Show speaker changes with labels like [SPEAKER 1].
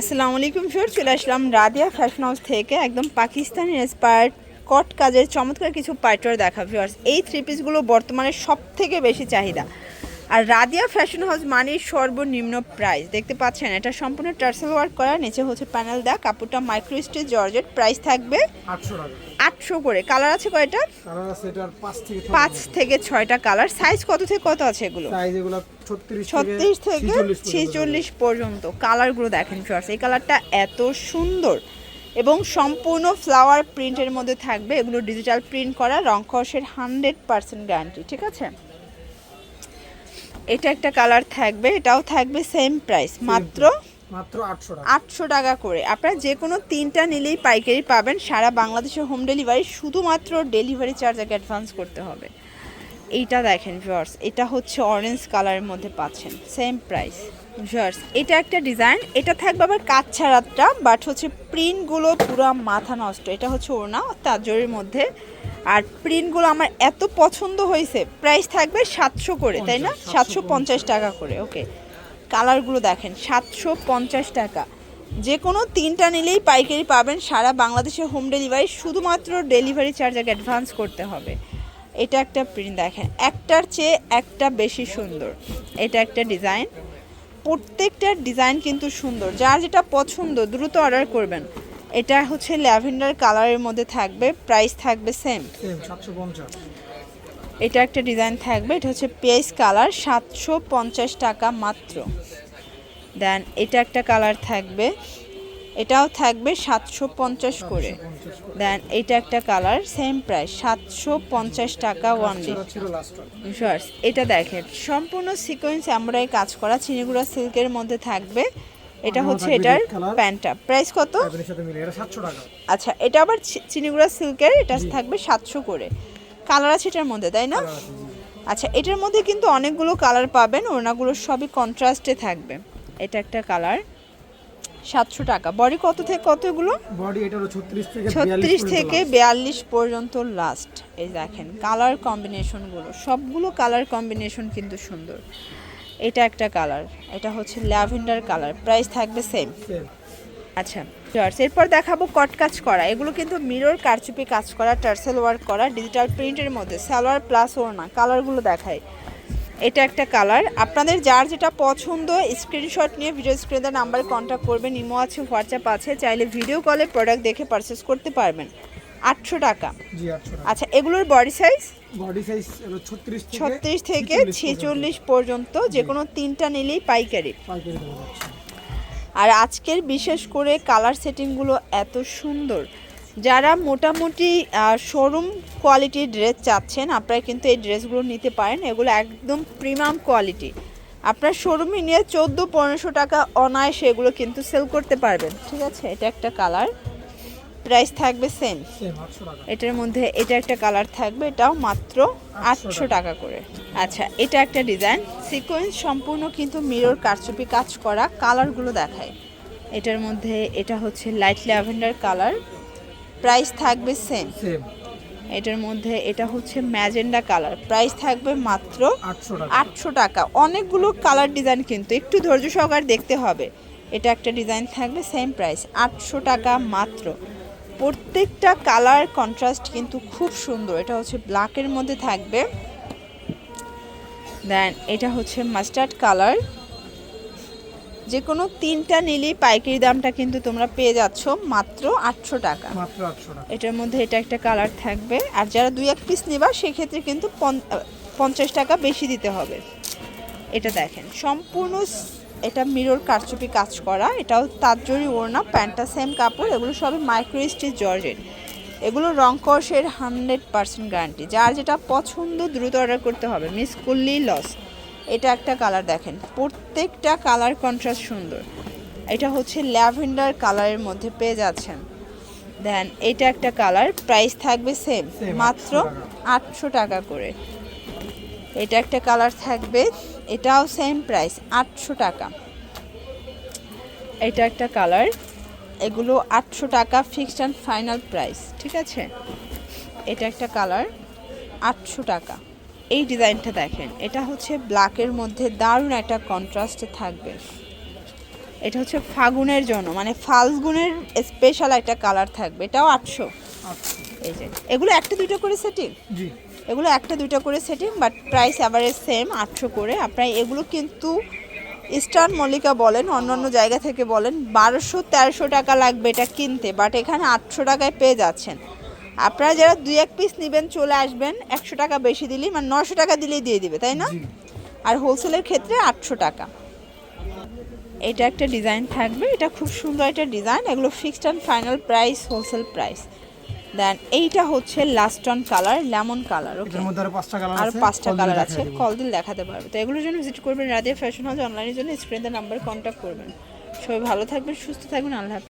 [SPEAKER 1] আসসালামু আলাইকুম স্যার চলে আসলাম রাদিয়া ফ্যাশন হাউস থেকে একদম পাকিস্তানি ইন্সপায়ার্ড কট কাজের চমৎকার কিছু পাইটার দেখা ফিওর্স এই থ্রি পিসগুলো বর্তমানে সব থেকে বেশি চাহিদা। আর রাদিয়া ফ্যাশন হাউস মানে সর্বনিম্ন প্রাইস দেখতে পাচ্ছেন এটা সম্পূর্ণ টার্সেল ওয়ার্ক করা নিচে হচ্ছে প্যানেল দেওয়া কাপড়টা মাইক্রো স্টিচ জর্জেট প্রাইস থাকবে
[SPEAKER 2] আটশো
[SPEAKER 1] করে। কালার আছে কয়টা?
[SPEAKER 2] পাঁচ থেকে
[SPEAKER 1] পাঁচ থেকে ছয়টা কালার সাইজ কত থেকে কত আছে এগুলো?
[SPEAKER 2] ছত্রিশ
[SPEAKER 1] থেকে
[SPEAKER 2] ছেচল্লিশ
[SPEAKER 1] পর্যন্ত। কালারগুলো দেখেন ফার্স্ট এই কালারটা এত সুন্দর। এবং সম্পূর্ণ ফ্লাওয়ার প্রিন্টের মধ্যে থাকবে। এগুলো ডিজিটাল প্রিন্ট করা রং খসের হান্ড্রেড পার্সেন্ট গ্যারান্টি ঠিক আছে? এটা একটা কালার থাকবে এটাও থাকবে সেম প্রাইস মাত্র
[SPEAKER 2] মাত্র আটশো টাকা।
[SPEAKER 1] আটশো টাকা করে। আপনারা যে কোনো তিনটা নিলেই পাইকারি পাবেন সারা বাংলাদেশে হোম ডেলিভারি শুধুমাত্র ডেলিভারি চার্জ আগে অ্যাডভান্স করতে হবে। এইটা দেখেন ভিউয়ার্স এটা হচ্ছে অরেঞ্জ কালারের মধ্যে পাচ্ছেন সেম প্রাইস ভিউয়ার্স এটা একটা ডিজাইন এটা থাকবে আবার কাজ ছাড়াটা বাট হচ্ছে প্রিন্টগুলো পুরো মাথা নষ্ট। এটা হচ্ছে ওড়না তাজরের মধ্যে আর প্রিন্টগুলো আমার এত পছন্দ হয়েছে প্রাইস থাকবে সাতশো করে তাই না? সাতশো পঞ্চাশ টাকা করে ওকে কালারগুলো দেখেন সাতশো পঞ্চাশ টাকা। যে কোনো তিনটা নিলেই পাইকারি পাবেন সারা বাংলাদেশে হোম ডেলিভারি শুধুমাত্র ডেলিভারি চার্জ আগে অ্যাডভান্স করতে হবে। এটা একটা প্রিন্ট দেখেন একটার চেয়ে একটা বেশি সুন্দর। এটা একটা ডিজাইন প্রত্যেকটা ডিজাইন কিন্তু সুন্দর যার যেটা পছন্দ দ্রুত অর্ডার করবেন। এটা হচ্ছে ল্যাভেন্ডার কালারের মধ্যে থাকবে প্রাইস থাকবে সেম এটা একটা ডিজাইন থাকবে এটা হচ্ছে পেস কালার সাতশো পঞ্চাশ টাকা মাত্র। দেন এটা একটা কালার থাকবে এটাও থাকবে সাতশো পঞ্চাশ করে। দেন এটা একটা কালার সেম প্রাইস সাতশো পঞ্চাশ টাকা ওয়ানলি এটা দেখেন সম্পূর্ণ সিকোয়েন্স আমরাই কাজ করা চিনিগুড়া সিল্কের মধ্যে থাকবে। এটা হচ্ছে এটার প্যান্টটা। প্রাইস কত?
[SPEAKER 2] এর সাথে মিলে এটা সাতশো টাকা।
[SPEAKER 1] আচ্ছা এটা আবার চিনিগুড়া সিল্কের এটা থাকবে সাতশো করে। কালার আছে এটার মধ্যে তাই না। আচ্ছা এটার মধ্যে কিন্তু অনেকগুলো কালার পাবেন ওনাগুলো সবই কন্ট্রাস্টে থাকবে। এটা একটা কালার সাতশো টাকা। বডি কত থেকে কতগুলো
[SPEAKER 2] বডি এটা হলো ছত্রিশ থেকে
[SPEAKER 1] ছত্রিশ
[SPEAKER 2] 42
[SPEAKER 1] থেকে বিয়াল্লিশ পর্যন্ত লাস্ট এই দেখেন কালার কম্বিনেশনগুলো সবগুলো কালার কম্বিনেশন কিন্তু সুন্দর। এটা একটা কালার এটা হচ্ছে ল্যাভেন্ডার কালার প্রাইস থাকবে সেম আচ্ছা জার্স এরপর দেখাবো কট কাজ করা। এগুলো কিন্তু মিরর কারচুপি কাজ করা টার্সেল ওয়ার্ক করা ডিজিটাল প্রিন্টের মধ্যে সালোয়ার প্লাস ওড়না কালারগুলো দেখায় এটা একটা কালার আপনাদের যার যেটা পছন্দ স্ক্রিনশট নিয়ে ভিডিও স্ক্রিনে নাম্বারে কন্ট্যাক্ট করবেন ইমো আছে হোয়াটসঅ্যাপ আছে চাইলে ভিডিও কলে প্রোডাক্ট দেখে পারচেস করতে পারবেন। আটশো টাকা। আচ্ছা এগুলোর বডি সাইজ
[SPEAKER 2] বডি সাইজ হলো ছত্রিশ থেকে
[SPEAKER 1] ছত্রিশ থেকে
[SPEAKER 2] 46 পর্যন্ত।
[SPEAKER 1] ছেচল্লিশ পর্যন্ত যে কোনো তিনটা নিলেই পাইকারি। আর আজকের বিশেষ করে কালার সেটিংগুলো এত সুন্দর। যারা মোটামুটি শোরুম কোয়ালিটির ড্রেস চাচ্ছেন আপনারা কিন্তু এই ড্রেসগুলো নিতে পারেন। এগুলো একদম প্রিমিয়াম কোয়ালিটি আপনার শোরুমে নিয়ে চোদ্দ পনেরোশো টাকা অনায়াসে এগুলো কিন্তু সেল করতে পারবেন। ঠিক আছে? এটা একটা কালার প্রাইস থাকবে সেম এটার মধ্যে এটা একটা কালার থাকবে এটাও মাত্র আটশো টাকা। করে। আচ্ছা এটা একটা ডিজাইন সিকোয়েন্স সম্পূর্ণ কিন্তু মিরর কারচুপি কাজ করা কালারগুলো দেখায়। এটার মধ্যে এটা হচ্ছে লাইট ল্যাভেন্ডার কালার প্রাইস থাকবে সেম এটার মধ্যে এটা হচ্ছে ম্যাজেন্ডা কালার প্রাইস থাকবে মাত্র
[SPEAKER 2] আটশো টাকা।
[SPEAKER 1] অনেকগুলো কালার ডিজাইন কিন্তু একটু ধৈর্য সহকারে দেখতে হবে। এটা একটা ডিজাইন থাকবে সেম প্রাইস আটশো টাকা মাত্র। প্রত্যেকটা কালার কন্ট্রাস্ট কিন্তু খুব সুন্দর। এটা হচ্ছে ব্ল্যাকের মধ্যে থাকবে। দেন এটা হচ্ছে মাস্টার্ড কালার যে কোনো তিনটা নিলেই পাইকারি দামটা কিন্তু তোমরা পেয়ে যাচ্ছ মাত্র আটশো টাকা। এটার মধ্যে এটা একটা কালার থাকবে। আর যারা দুই এক পিস নেবা সেক্ষেত্রে কিন্তু পঞ্চাশ টাকা বেশি দিতে হবে। এটা দেখেন সম্পূর্ণ এটা মিরর কারচুপি কাজ করা এটাও তাজরি ওড়না প্যান্টটা সেম কাপড় এগুলো সবই মাইক্রো স্টিচ জর্জেট। এগুলো রং কষের হান্ড্রেড পার্সেন্ট গ্যারান্টি যার যেটা পছন্দ দ্রুত অর্ডার করতে হবে। মিস করলেই লস এটা একটা কালার দেখেন। প্রত্যেকটা কালার কন্ট্রাস্ট সুন্দর। এটা হচ্ছে ল্যাভেন্ডার কালারের মধ্যে পেয়ে যাচ্ছেন। দেন এটা একটা কালার প্রাইস থাকবে সেম মাত্র আটশো টাকা করে। এটা একটা কালার থাকবে। এটাও সেম প্রাইস আটশো টাকা। এটা একটা কালার। এগুলো আটশো টাকা ফিক্সড অ্যান্ড ফাইনাল প্রাইস ঠিক আছে? এটা একটা কালার আটশো টাকা। এই ডিজাইনটা দেখেন এটা হচ্ছে ব্ল্যাকের মধ্যে দারুণ একটা কন্ট্রাস্টে থাকবে। এটা হচ্ছে ফাগুনের জন্য মানে ফাল্গুনের স্পেশাল একটা কালার থাকবে এটাও আটশো। এই যে এগুলো একটা দুটো করে সেটিং
[SPEAKER 2] জি।
[SPEAKER 1] এগুলো একটা দুইটা করে setting but price average same আটশো করে। আপনার এগুলো কিন্তু ইস্টার্ন মল্লিকা বলেন অন্য অন্য জায়গা থেকে বলেন বারোশো তেরোশো টাকা লাগবে এটা কিনতে বাট এখানে আটশো টাকায় পেয়ে যাচ্ছেন। আপনারা যারা দুই এক পিস নেবেন চলে আসবেন একশো টাকা বেশি দিলেই মানে নশো টাকা দিলেই দিয়ে দিবে তাই না? আর হোলসেলের ক্ষেত্রে আটশো টাকা। এটা একটা ডিজাইন থাকবে এটা খুব সুন্দর একটা ডিজাইন এগুলো fixed and final price wholesale price then এইটা হচ্ছে last on colour lemon colour okay
[SPEAKER 2] এর মধ্যে আরও পাঁচটা কালার আছে আর পাঁচটা
[SPEAKER 1] কালার আছে। কল দিল দেখাতে পারবে তো এগুলোর জন্য ভিজিট করবেন রাদিয়া ফ্যাশন হাউস অনলাইনের জন্য স্ক্রিনে নাম্বার কন্ট্যাক্ট করবেন সবাই ভালো থাকবেন সুস্থ থাকবেন আল্লাহ।